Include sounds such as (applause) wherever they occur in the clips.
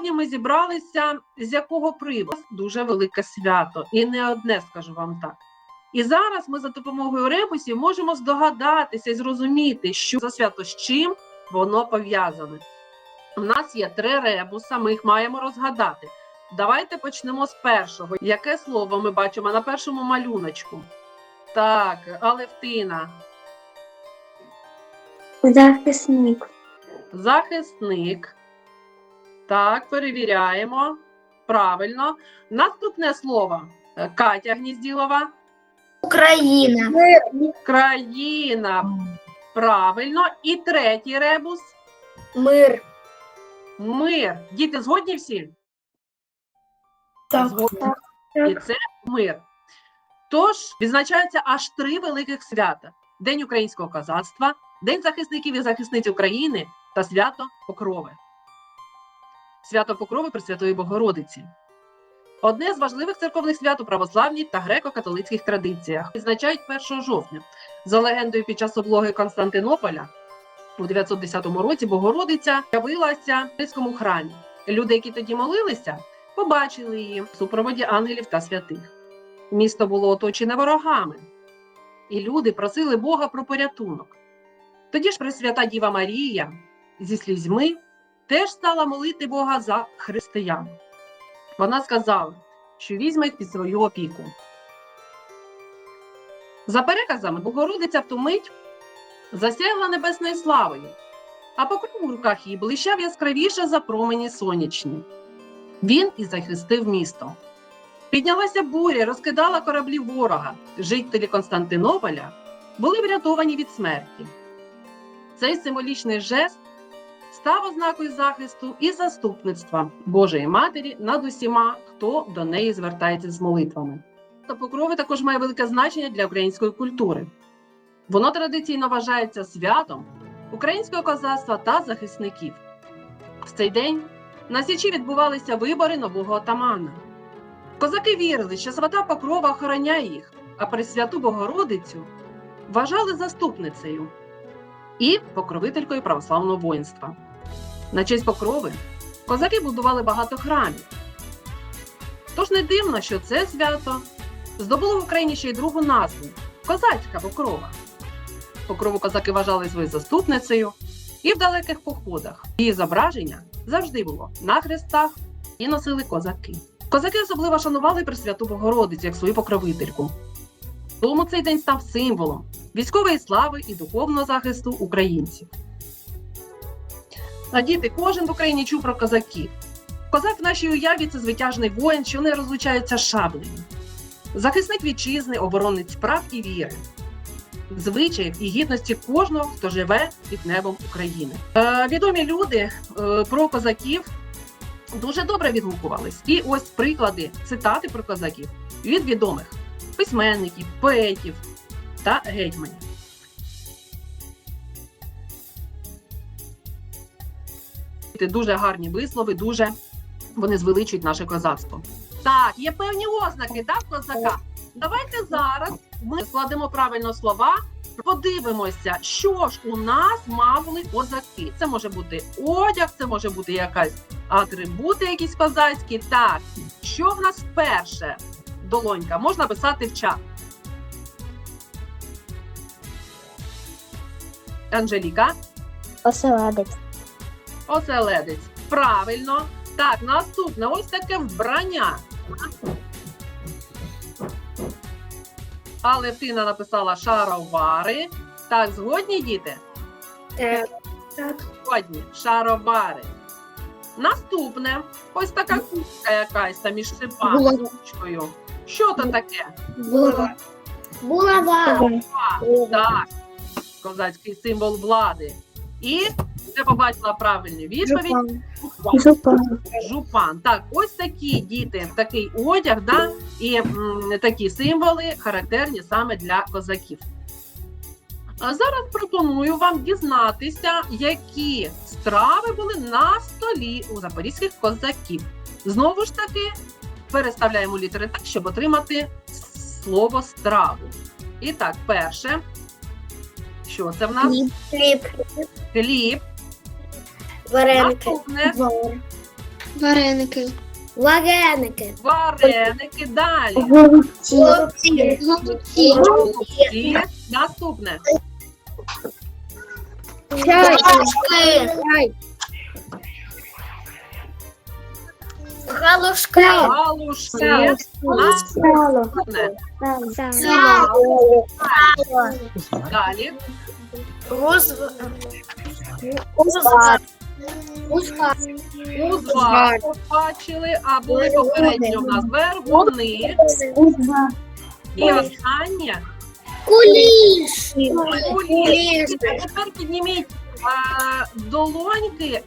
сьогодні ми зібралися з якого приводу? Дуже велике свято, і не одне, скажу вам так. І зараз ми за допомогою ребусів можемо здогадатися і зрозуміти, що за свято з чим воно пов'язане. У нас є три ребуса, ми їх маємо розгадати. Давайте почнемо з першого. Яке слово ми бачимо на першому малюночку? Так, Алевтина. Захисник. Захисник. Так, перевіряємо. Правильно. Наступне слово. Е, Катя Гнізділова. Україна. Країна. Правильно. І третій ребус. Мир. Мир. Діти згодні всі? Так. Згодні. І це мир. Тож відзначаються аж три великих свята: День українського козацтва, День захисників і захисниць України та свято Покрови. Свято Покрови Пресвятої Богородиці. Одне з важливих церковних свят у православній та греко-католицьких традиціях. Відзначають 1 жовтня. За легендою, під час облоги Константинополя у 910 році Богородиця явилася в Київському храмі. Люди, які тоді молилися, побачили її в супроводі ангелів та святих. Місто було оточене ворогами, і люди просили Бога про порятунок. Тоді ж Пресвята Діва Марія зі слізьми теж стала молити Бога за християн. Вона сказала, що візьме їх під свою опіку. За переказами, Богородиця в ту мить засяяла небесною славою, а покров у руках її блищав яскравіше за промені сонячні. Він і захистив місто. Піднялася буря, розкидала кораблі ворога. Жителі Константинополя були врятовані від смерті. Цей символічний жест став ознакою захисту і заступництва Божої Матері над усіма, хто до неї звертається з молитвами. Та покрови також має велике значення для української культури. Воно традиційно вважається святом українського козацтва та захисників. В цей день на Січі відбувалися вибори нового отамана. Козаки вірили, що свята покрова охороняє їх, а Пресвяту Богородицю вважали заступницею і покровителькою православного воїнства. На честь покрови козаки будували багато храмів. Тож не дивно, що це свято здобуло в Україні ще й другу назву козацька покрова. Покрову козаки вважали своєю заступницею і в далеких походах. Її зображення завжди було на хрестах і носили козаки. Козаки особливо шанували Пресвяту Богородицю як свою покровительку. Тому цей день став символом військової слави і духовного захисту українців. А діти, кожен в Україні чув про козаків. Козак в нашій уяві це звитяжний воїн, що не розлучається шаблею. Захисник вітчизни, оборонець прав і віри, звичаїв і гідності кожного, хто живе під небом України. Е, відомі люди е, про козаків дуже добре відгукувались. І ось приклади цитати про козаків від відомих письменників, поетів та гетьманів. Це Дуже гарні вислови, дуже вони звеличують наше козацтво. Так, є певні ознаки, так, козака. Давайте зараз ми складемо правильно слова, подивимося, що ж у нас мали козаки. Це може бути одяг, це може бути якась атрибути, якісь козацькі. Так, що в нас вперше? Долонька, можна писати в чат. Анжеліка, Оселедець. Оселедець. Правильно. Так, наступне ось таке вбрання. Але Тина написала шаровари. Так, згодні діти? Так. Згодні. Шаровари. Наступне ось така куртка якась там із шипами, ручкою. Що то таке? Булава. Булава. Так, козацький символ влади. І я побачила правильну відповідь. Жупан. Жупан. Так, ось такі діти, такий одяг, да, і м, такі символи характерні саме для козаків. А зараз пропоную вам дізнатися, які страви були на столі у запорізьких козаків. Знову ж таки, переставляємо літери так, щоб отримати слово страву. І так, перше. Що це в нас? Хліб. Хліб. Вареники. Наступне Вареники. Вареники. Вареники. Далі. Голубці. Голубці. Голубці. Наступне. Чай. Чай. Галушки. Галушки. Сало. Далі. Узвар. Узвар. Узвар. Узвар побачили, а були попередньо в нас вергуни. І останнє. Куліш. Куліш. Тепер підніміть а, долоньки.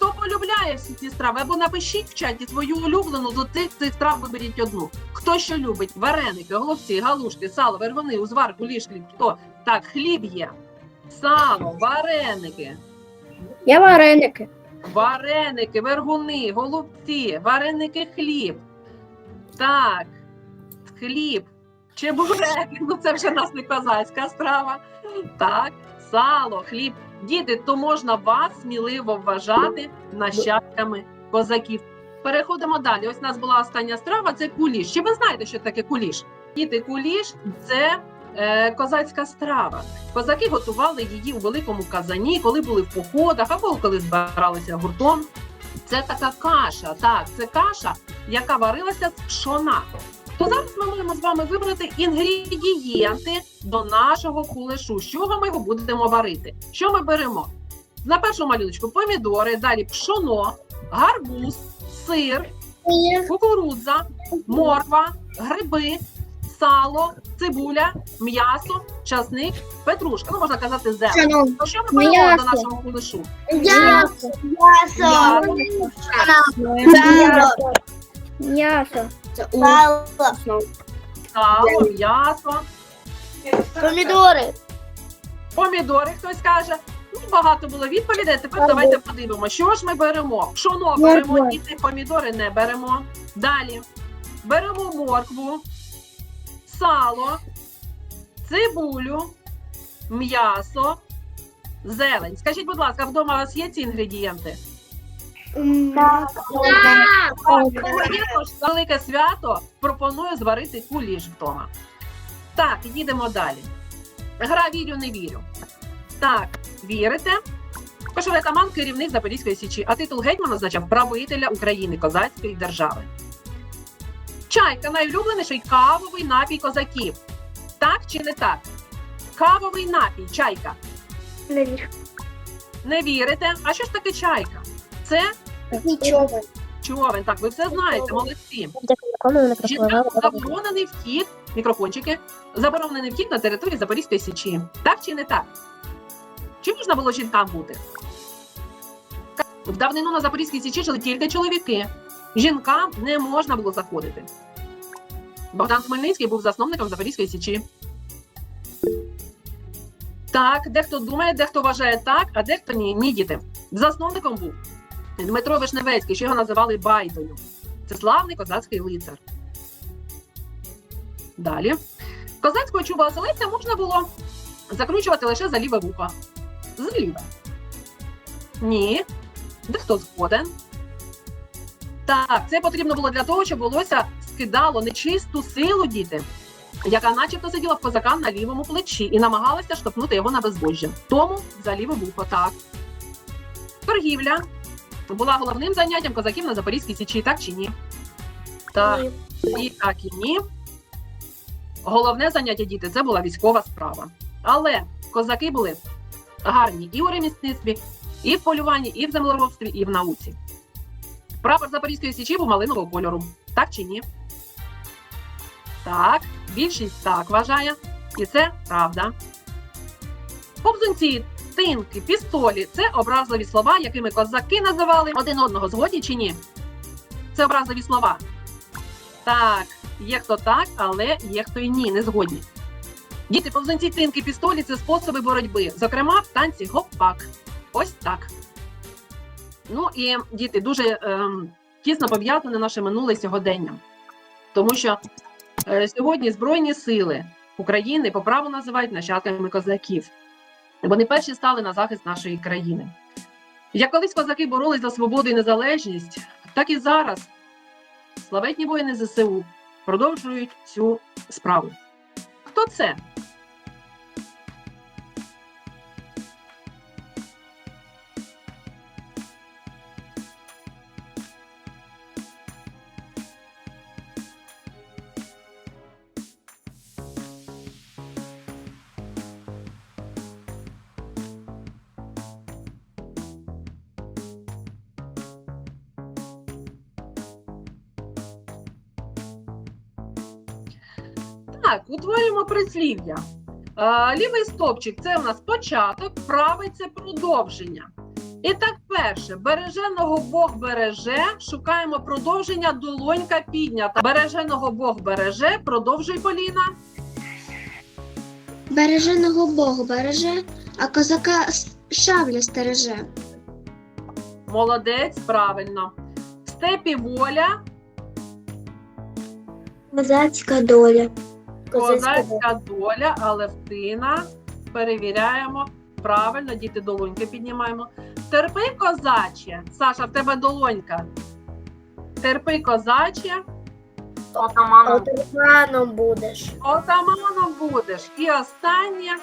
Хто полюбляє всі ці страви? Або напишіть в чаті свою улюблену до цих цих страв виберіть одну. Хто що любить? Вареники, голубці, галушки, сало, вервини, узвар, куліш, хліб. Хто? Так, хліб є. Сало, вареники. Я вареники. Вареники, вергуни, голубці, вареники, хліб. Так, хліб, чебуреки, (laughs) ну це вже нас не козацька страва. Так, сало, хліб. Діти, то можна вас сміливо вважати нащадками козаків. Переходимо далі. Ось у нас була остання страва це куліш. Чи ви знаєте, що таке куліш? Діти, куліш це е, козацька страва. Козаки готували її у великому казані, коли були в походах або коли збиралися гуртом. Це така каша, так, це каша, яка варилася з пшона. То зараз ми маємо з вами вибрати інгредієнти до нашого кулешу. З чого ми його будемо варити? Що ми беремо? На першому малюночку помідори, далі пшоно, гарбуз, сир, кукурудза, морква, гриби, сало, цибуля, м'ясо, часник, петрушка. Ну, можна казати зелень. То що ми беремо до нашого кулешу? М'ясо. М'ясо. М'ясо. Сало, м'ясо, Помідори. помідори, хтось каже. Ну, багато було відповідей. Тепер давайте подивимося, що ж ми беремо. Пшоно беремо, діти, помідори не беремо. Далі беремо моркву, сало, цибулю, м'ясо, зелень. Скажіть, будь ласка, вдома у вас є ці інгредієнти? Велике свято пропоную зварити куліш вдома. Так, їдемо далі. Гра вірю, не вірю. Так, вірите? Кошовий атаман керівник Запорізької січі, а титул гетьмана означав правителя України козацької держави. Чайка найулюбленіший кавовий напій козаків. Так чи не так? Кавовий напій, чайка. Не вірите? А що ж таке чайка? Це Нічого. човен. Так, ви все знаєте, молодці. Жінкам заборонений вхід, мікрофончики, заборонений вхід на території Запорізької Січі. Так чи не так? Чи можна було жінкам бути? В давнину на Запорізькій Січі жили тільки чоловіки. Жінкам не можна було заходити. Богдан Хмельницький був засновником Запорізької Січі. Так, дехто думає, дехто вважає так, а дехто ні. Ні, діти. Засновником був Дмитро Вишневецький, що його називали Байдою. Це славний козацький лицар. Далі. Козацького чуба оселедця можна було закручувати лише за ліве вухо. Зліве. Ні. Дехто згоден. Так, це потрібно було для того, щоб волосся скидало нечисту силу діти, яка начебто сиділа в козака на лівому плечі і намагалася штовхнути його на безбожжя. Тому за ліве вухо, так. Торгівля була головним заняттям козаків на Запорізькій Січі, так чи ні? Так. І так, і ні. Головне заняття діти це була військова справа. Але козаки були гарні і у ремісництві, і в полюванні, і в землеробстві, і в науці. Прапор Запорізької січі був малинового кольору. Так чи ні? Так, більшість так вважає. І це правда. Повзунці, тинки, пістолі це образливі слова, якими козаки називали один одного згодні чи ні? Це образливі слова. Так, є хто так, але є хто і ні, не згодні. Діти, повзунці, тинки, пістолі це способи боротьби, зокрема в танці гопак. Ось так. Ну і діти дуже ем, тісно пов'язане наше минуле сьогодення. Тому що е, сьогодні Збройні сили України по праву називають нащадками козаків. Вони перші стали на захист нашої країни. Як колись козаки боролись за свободу і незалежність, так і зараз славетні воїни ЗСУ продовжують цю справу. Хто це? Утворюємо прислів'я. Е, лівий стовпчик це у нас початок, правий це продовження. І так, перше, береженого Бог береже, шукаємо продовження, долонька піднята. Береженого Бог береже, продовжуй Поліна. Береженого Бог береже, а козака шабля стереже. Молодець, правильно. В степі воля, Козацька доля. Козацька доля, Алевтина. Перевіряємо. Правильно, діти долоньки піднімаємо. Терпи козаче. Саша, в тебе долонька. Терпи козаче, Отаманом будеш. отаманом будеш. І останнє,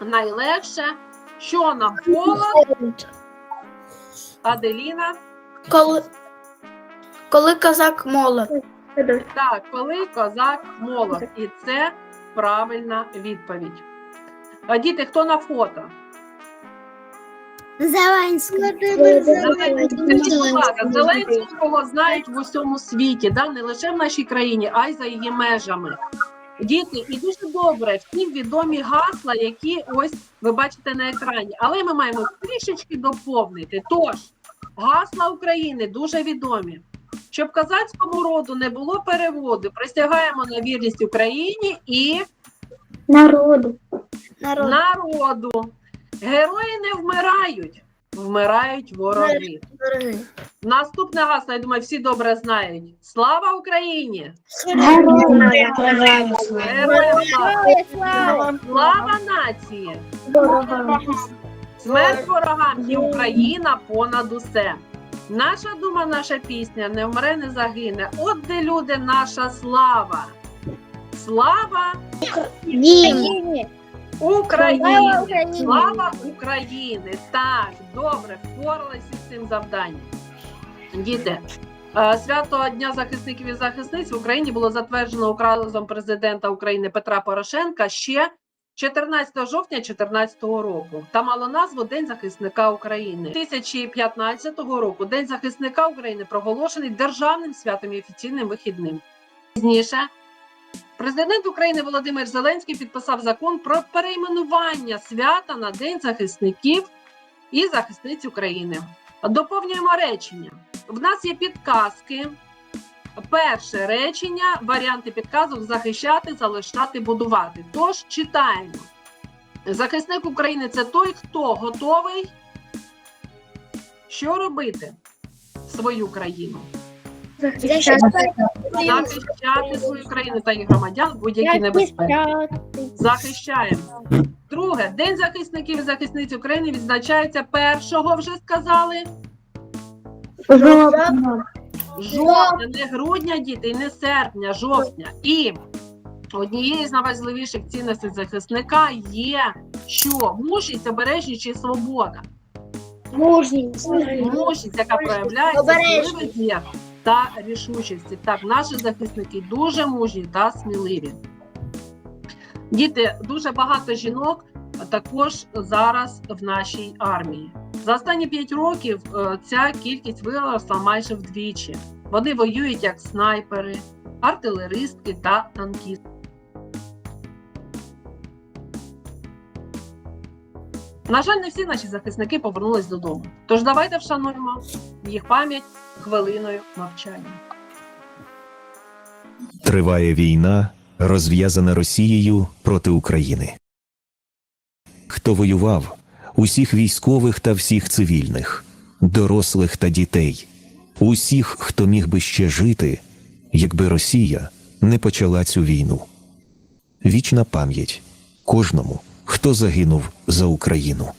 найлегше, що нам холод, Аделіна. Коли, коли козак молод. Так, коли козак молод. І це правильна відповідь. А діти, хто на фото? Зеленський. Скажіть, Зеленського знають в усьому світі, да? не лише в нашій країні, а й за її межами. Діти, і дуже добре, всім відомі гасла, які ось ви бачите на екрані. Але ми маємо трішечки доповнити. Тож, гасла України дуже відомі. Щоб козацькому роду не було переводу, присягаємо на вірність Україні і Народу. Народ. народу. Герої не вмирають, вмирають вороги. Наступне гасло, я думаю, всі добре знають. Слава Україні! Героям слава! Слава нації! Смерть ворогам і Україна понад усе. Наша дума, наша пісня не вмре, не загине. От де люди, наша слава. Слава Україні! Слава України! Так, добре, впоралися з цим завданням. Діти, е, свято Дня захисників і захисниць в Україні було затверджено указом президента України Петра Порошенка ще 14 жовтня 2014 року. Та мало назву День захисника України. 2015 року День захисника України проголошений державним святом і офіційним вихідним. Пізніше Президент України Володимир Зеленський підписав закон про перейменування свята на День захисників і захисниць України. Доповнюємо речення. В нас є підказки. Перше речення, варіанти підказок захищати, залишати, будувати. Тож читаємо. Захисник України це той, хто готовий що робити свою країну. Захищати свою країну та її громадян будь-які небезпеки. Захищаємо. Друге, День захисників і захисниць України відзначається першого, вже сказали. Не грудня, діти, і не серпня, жовтня. І однією з найважливіших цінностей захисника є що мужність, обережність чи свобода. Мужність. Мужність, яка проявляється діях та рішучості. Так, наші захисники дуже мужні та сміливі. Діти, дуже багато жінок також зараз в нашій армії. За останні 5 років е, ця кількість виросла майже вдвічі. Вони воюють як снайпери, артилеристки та танкісти. На жаль, не всі наші захисники повернулись додому. Тож давайте вшануємо їх пам'ять хвилиною мовчання. Триває війна, розв'язана Росією проти України. Хто воював? Усіх військових та всіх цивільних, дорослих та дітей, усіх, хто міг би ще жити, якби Росія не почала цю війну. Вічна пам'ять кожному, хто загинув за Україну.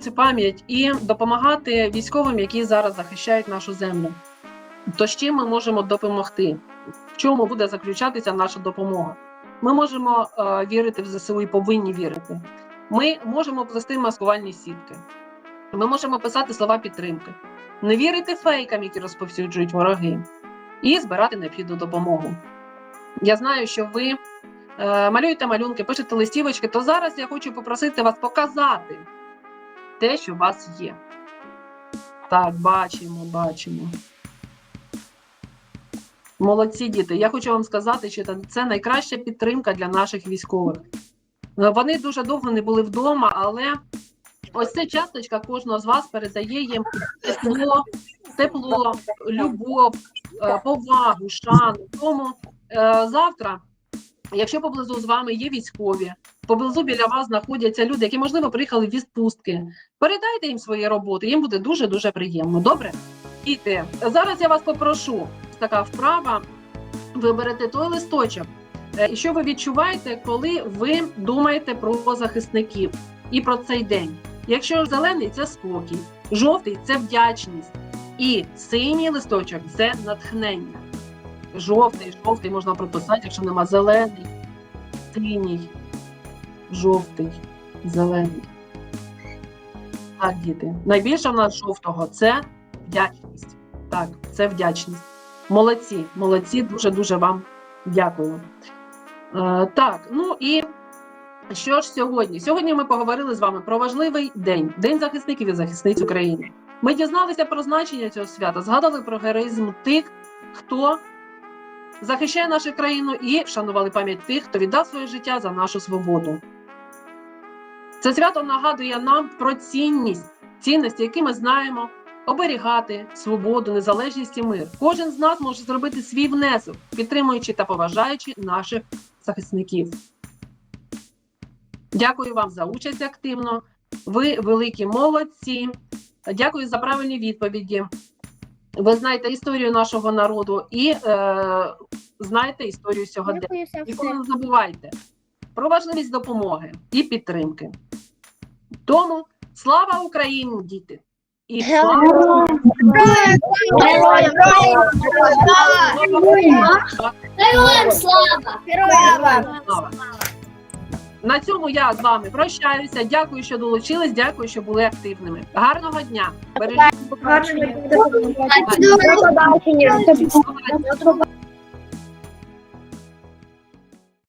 цю пам'ять і допомагати військовим, які зараз захищають нашу землю. То з чим ми можемо допомогти? В чому буде заключатися наша допомога? Ми можемо е, вірити в ЗСУ і повинні вірити. Ми можемо плести маскувальні сітки. Ми можемо писати слова підтримки, не вірити фейкам, які розповсюджують вороги, і збирати необхідну допомогу. Я знаю, що ви е, малюєте малюнки, пишете листівочки, то зараз я хочу попросити вас показати те, що у вас є. Так, бачимо, бачимо. Молодці діти. Я хочу вам сказати, що це- найкраща підтримка для наших військових. Е, Вони дуже довго не були вдома, але ось ця часточка кожного з вас передає їм тепло, тепло, любов, е, повагу, шану. Тому е, завтра, якщо поблизу з вами є військові, поблизу біля вас знаходяться люди, які, можливо, приїхали в відпустки, передайте їм свої роботи, їм буде дуже дуже приємно. Добре? Діти, зараз я вас попрошу така вправа. Ви берете той листочок, е, і що ви відчуваєте, коли ви думаєте про захисників і про цей день. Якщо зелений це спокій, жовтий це вдячність, і синій листочок це натхнення. Жовтий, жовтий можна прописати, якщо нема зелений, синій, жовтий, зелений. Так, діти. Найбільше в нас жовтого це вдячність. Так, це вдячність. Молодці, молодці, дуже дуже вам дякую. Е, так, ну і що ж сьогодні? Сьогодні ми поговорили з вами про важливий день День захисників і захисниць України. Ми дізналися про значення цього свята, згадали про героїзм тих, хто захищає нашу країну, і вшанували пам'ять тих, хто віддав своє життя за нашу свободу. Це свято нагадує нам про цінність, цінності, які ми знаємо, оберігати свободу, незалежність і мир. Кожен з нас може зробити свій внесок, підтримуючи та поважаючи наших захисників. Дякую вам за участь активно. Ви великі молодці. Дякую за правильні відповіді. Ви знаєте історію нашого народу і е, знаєте історію сьогодення. Ніколи не забувайте про важливість допомоги і підтримки. Тому слава Україні, діти! І слава Героям слава! слава! На цьому я з вами прощаюся. Дякую, що долучились. Дякую, що були активними. Гарного дня! Бережіть. До побачення.